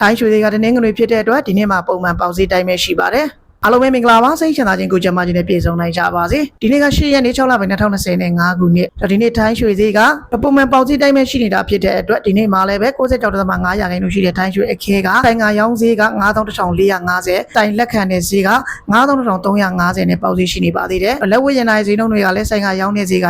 တိုင်းရွှေတွေကတနင်္ဂနွေဖြစ်တဲ့အတွက်ဒီနေ့မှာပုံမှန်ပေါက်ဈေးတိုင်းပဲရှိပါတယ်အားလုံးပဲမင်္ဂလာပါစိတ်ချမ်းသာခြင်းကိုကြံပါခြင်းနဲ့ပြည့်စုံနိုင်ကြပါစေဒီနေ့က10ရက်နေ့6လပိုင်း2020နဲ့5ခုနှစ်ဒီနေ့တိုင်းရွှေဈေးကပုံမှန်ပေါက်ဈေးတိုင်းပဲရှိနေတာဖြစ်တဲ့အတွက်ဒီနေ့မှာလည်းပဲ66.5ရာခိုင်နှုန်းရှိတဲ့တိုင်းရွှေအခဲကတိုင်ငါရောင်းဈေးက91,450တိုင်လက်ခံတဲ့ဈေးက92,350နဲ့ပေါက်ဈေးရှိနေပါသေးတယ်လက်ဝဲရင်တိုင်းဈေးနှုန်းတွေကလည်းဆိုင်ကရောင်းတဲ့ဈေးက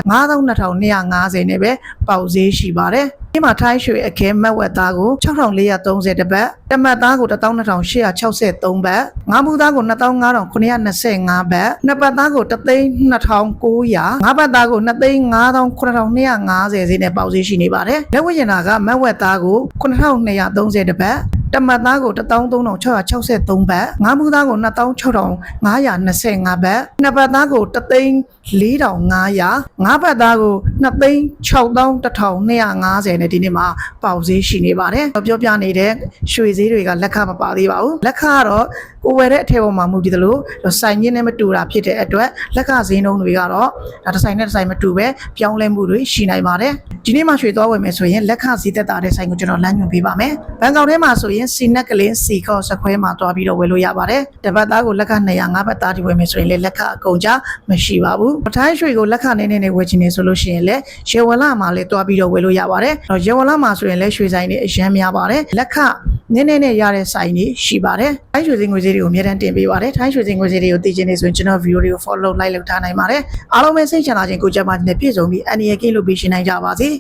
92,250နဲ့ပဲပေါက်ဈေးရှိပါတယ်ဒီမှာထိုင်းရွှေအခဲမက်ဝက်သားကို6430တပတ်တမတ်သားကို12863ဘတ်ငါးမူသားကို25925ဘတ်နှစ်ပတ်သားကို32900ငါးပတ်သားကို25950ဈေးနဲ့ပေါက်ဈေးရှိနေပါတယ်လက်ဝဲရင်တာကမက်ဝက်သားကို9230တပတ်တမတ်သားကို13663ဘတ်ငါးမူသားကို26525ဘတ်နှစ်ပတ်သားကို34500ငါးပတ်သားကို 26150နဲ့ဒီနေ့မှာပေါက်ဈေးရှိနေပါတယ်ပြောပြနေတဲ့ရွှေဈေးတွေကလက်ခမပါသေးပါဘူးလက်ခကတော့ကိုဝယ်တဲ့အထက်ပေါ်မှာမူတည်သလိုစိုင်ရင်းနဲ့မတူတာဖြစ်တဲ့အတွက်လက်ခဈေးနှုန်းတွေကတော့ဒါတစ်ဆိုင်နဲ့တစ်ဆိုင်မတူပဲပြောင်းလဲမှုတွေရှိနိုင်ပါတယ်ဒီနေ့မှရွှေသွားဝယ်မယ်ဆိုရင်လက်ခဈေးသက်သာတဲ့ဆိုင်ကိုကျွန်တော်လမ်းညွှန်ပေးပါမယ်ဘန်ကောက်ထဲမှာဆိုရင်စီနက်ကလင်းစီခေါ့စခွဲမှာသွားပြီးတော့ဝယ်လို့ရပါတယ်တပတ်သားကိုလက်ခ200 5ဘတ်သားဒီဝယ်မယ်ဆိုရင်လည်းလက်ခအကုန်ကြမရှိပါဘူးပထိုင်းရွှေကိုလက်ခနည်းနည်းနဲ့ဝယ်ချင်နေဆိုလို့ရှိရင်လည်းရေဝလမှာလည်းသွားပြီးတော့ဝယ်လို့ရပါတယ်တော့ရေဝလမှာဆိုရင်လည်းရွှေဆိုင်တွေအရင်များပါတယ်လက်ခနည်းနည်းနဲ့ရတဲ့ဆိုင်တွေရှိပါတယ်ထိုင်းရွှေစင်ငွေဈေးတွေကိုအများတန်းတင်ပေးပါတယ်ထိုင်းရွှေစင်ငွေဈေးတွေကိုသိချင်နေဆိုရင်ကျွန်တော် video တွေကို follow like လုပ်ထားနိုင်ပါတယ်အားလုံးပဲစိတ်ချမ်းသာခြင်းကိုကြပ်မခြင်းနဲ့ပြည့်စုံပြီးအန္တရာယ်ကင်းလို့ပြီးရှင်းနိုင်ကြပါစေ